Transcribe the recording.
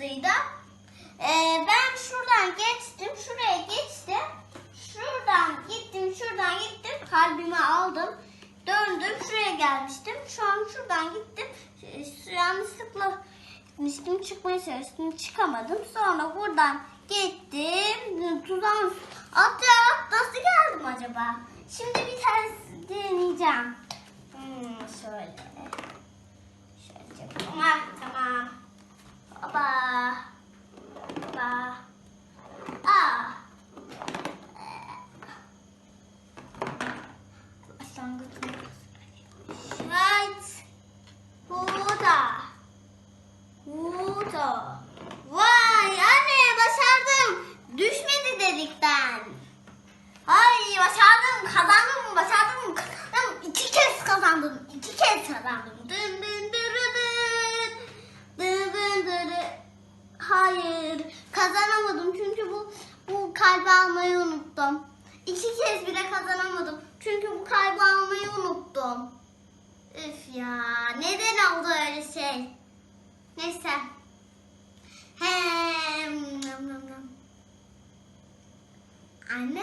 çıktıydı. Ee, ben şuradan geçtim, şuraya geçtim. Şuradan gittim, şuradan gittim. Kalbimi aldım. Döndüm, şuraya gelmiştim. Şu an şuradan gittim. Ee, Yanlışlıkla gitmiştim, çıkmaya çalıştım. Çıkamadım. Sonra buradan gittim. Tuzağın atlayarak nasıl geldim acaba? Şimdi bir tane deneyeceğim. Başlangıç Right. Burada. Burada. Vay anne başardım. Düşmedi delikten. Ay başardım kazandım başardım kazandım iki kez kazandım iki kez kazandım dın dın dırı dın dın dın dırı hayır kazanamadım çünkü bu bu kalbi almayı unuttum iki kez bile kazanamadım çünkü bu kalbi unuttum Üf ya neden oldu öyle şey? Neyse. Hem anne